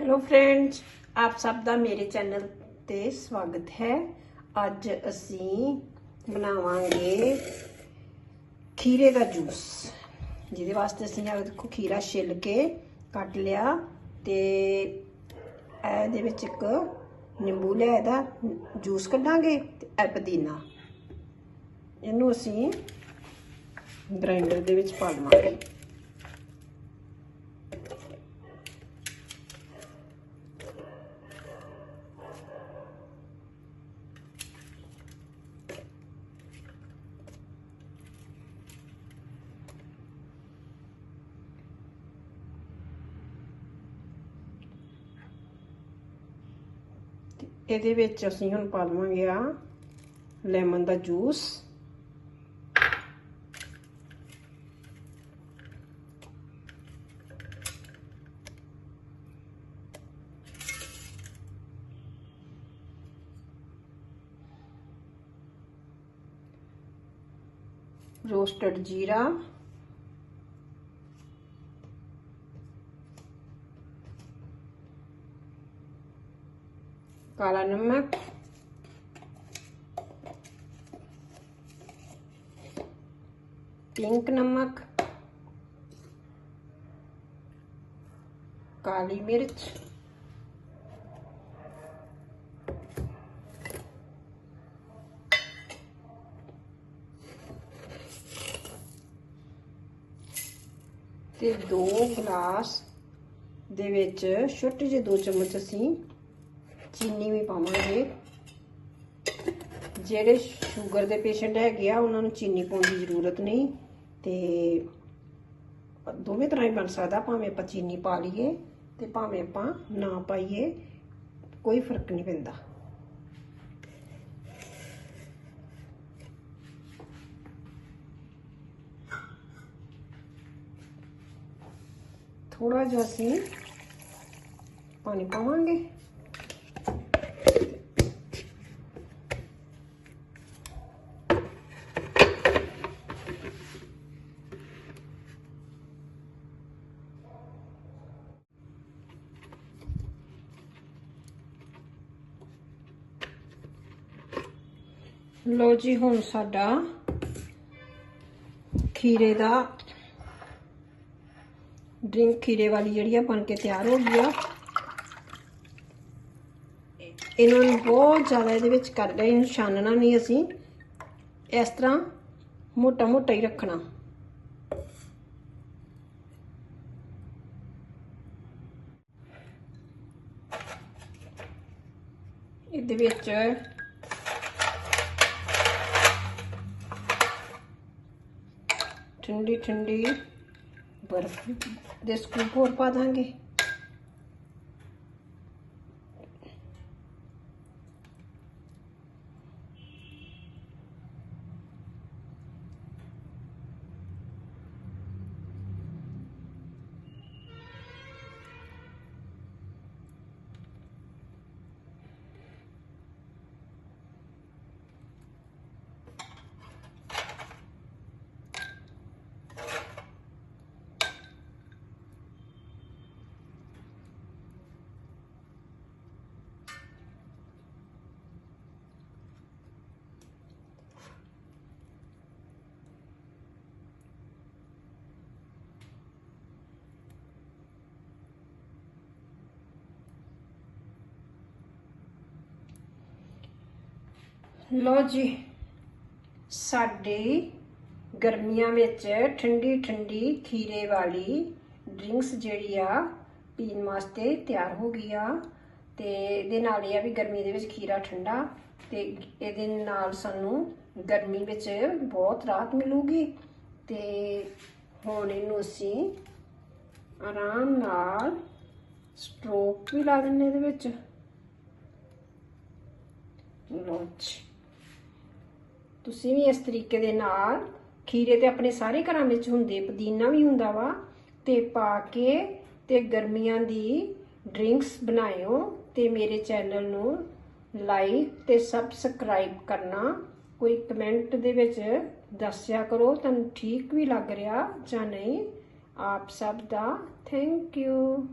Hello friends ਆਪ ਸਭ ਦਾ ਮੇਰੇ ਚੈਨਲ ਤੇ ਸਵਾਗਤ ਹੈ। ਅੱਜ ਅਸੀਂ ਬਣਾਵਾਂਗੇ ਖੀਰੇ ਦਾ ਜੂਸ, ਜਿਹਦੇ ਵਾਸਤੇ ਅਸੀਂ ਇਹ ਦੇਖੋ ਖੀਰਾ ਛਿੱਲ ਕੇ ਕੱਟ ਲਿਆ ਤੇ ਇਹਦੇ ਵਿੱਚ ਇੱਕ ਨਿੰਬੂ ਲਿਆ ਇਹਦਾ ਜੂਸ ਕੱਢਾਂਗੇ ਤੇ ਇਹ ਪੁਦੀਨਾ। ਇਹਨੂੰ ਅਸੀਂ ਗ੍ਰਾਈਂਡਰ ਦੇ ਵਿੱਚ ਪਾ ਲਵਾਂਗੇ ਇਹਦੇ ਵਿੱਚ ਅਸੀਂ ਹੁਣ ਪਾ ਲਵਾਂਗੇ ਆ ਲੈਮਨ ਦਾ ਜੂਸ। ਰੋਸਟਡ ਜੀਰਾ। काला नमक पिंक नमक काली मिर्च ਤੇ 2 ਗਲਾਸ ਦੇ ਵਿੱਚ ਛੋਟੇ ਜਿਹੇ 2 ਚਮਚ ਅਸੀਂ ਚੀਨੀ ਵੀ ਪਾਵਾਂਗੇ। ਜਿਹੜੇ ਸ਼ੂਗਰ ਦੇ ਪੇਸ਼ੈਂਟ ਹੈਗੇ ਆ, ਉਹਨਾਂ ਨੂੰ ਚੀਨੀ ਪਾਉਣ ਦੀ ਜ਼ਰੂਰਤ ਨਹੀਂ। ਤੇ ਦੋਵੇਂ ਤਰ੍ਹਾਂ ਹੀ ਬਣ ਸਕਦਾ, ਭਾਵੇਂ ਆਪਾਂ ਚੀਨੀ ਪਾ ਲਈਏ ਤੇ ਭਾਵੇਂ ਆਪਾਂ ਨਾ ਪਾਈਏ, ਕੋਈ ਫ਼ਰਕ ਨਹੀਂ ਪੈਂਦਾ। ਥੋੜਾ ਜਿਹਾ ਅਸੀਂ ਪਾਣੀ ਪਾਵਾਂਗੇ। ਲੋ ਜੀ, ਹੁਣ ਸਾਡਾ ਖੀਰੇ ਦਾ ਡਰਿੰਕ ਖੀਰੇ ਵਾਲੀ ਜਿਹੜੀ ਆ ਬਣ ਕੇ ਤਿਆਰ ਹੋ ਗਈ ਆ। ਇਹਨਾਂ ਨੂੰ ਬਹੁਤ ਜ਼ਿਆਦਾ ਇਹਦੇ ਵਿੱਚ ਕਰਦਾ ਲਿਆ ਇਹਨੂੰ ਛਾਨਣਾ ਨਹੀਂ ਅਸੀਂ। ਇਸ ਤਰ੍ਹਾਂ ਮੋਟਾ ਮੋਟਾ ਹੀ ਰੱਖਣਾ। ਇਹਦੇ ਵਿੱਚ ਠੰਡੀ ਠੰਡੀ ਬਰਫ ਦੇ ਸਕੂਪ ਹੋਰ ਪਾ ਦਾਂਗੇ। ਲੋ ਜੀ, ਸਾਡੀ ਗਰਮੀਆਂ ਵਿੱਚ ਠੰਡੀ ਠੰਡੀ ਖੀਰੇ ਵਾਲੀ ਡਰਿੰਕਸ ਜਿਹੜੀ ਆ ਪੀਣ ਵਾਸਤੇ ਤਿਆਰ ਹੋ ਗਈ ਆ। ਤੇ ਇਹਦੇ ਨਾਲ ਇਹ ਆ ਵੀ ਗਰਮੀ ਦੇ ਵਿੱਚ ਖੀਰਾ ਠੰਡਾ ਤੇ ਇਹਦੇ ਨਾਲ ਸਾਨੂੰ ਗਰਮੀ ਵਿੱਚ ਬਹੁਤ ਰਾਹਤ ਮਿਲੂਗੀ। ਤੇ ਹੁਣ ਇਹਨੂੰ ਅਸੀਂ ਆਰਾਮ ਨਾਲ ਸਟ੍ਰੋਕ ਵੀ ਲਾ ਦਿੰਨੇ ਇਹਦੇ ਵਿੱਚ। ਲੋ ਜੀ। ਤੁਸੀਂ ਵੀ ਇਸ ਤਰੀਕੇ ਦੇ ਨਾਲ ਖੀਰੇ ਤੇ ਆਪਣੇ ਸਾਰੇ ਘਰਾਂ ਵਿੱਚ ਹੁੰਦੇ, ਪੁਦੀਨਾ ਵੀ ਹੁੰਦਾ ਵਾ, ਤੇ ਪਾ ਕੇ ਤੇ ਗਰਮੀਆਂ ਦੀ ਡਰਿੰਕਸ ਬਣਾਇਓ ਤੇ ਮੇਰੇ ਚੈਨਲ ਨੂੰ ਲਾਈਕ ਤੇ ਸਬਸਕ੍ਰਾਈਬ ਕਰਨਾ। ਕੋਈ ਕਮੈਂਟ ਦੇ ਵਿੱਚ ਦੱਸਿਆ ਕਰੋ, ਤੁਹਾਨੂੰ ਠੀਕ ਵੀ ਲੱਗ ਰਿਹਾ ਜਾਂ ਨਹੀਂ, ਆਪ ਸਭ ਦਾ ਥੈਂਕ ਯੂ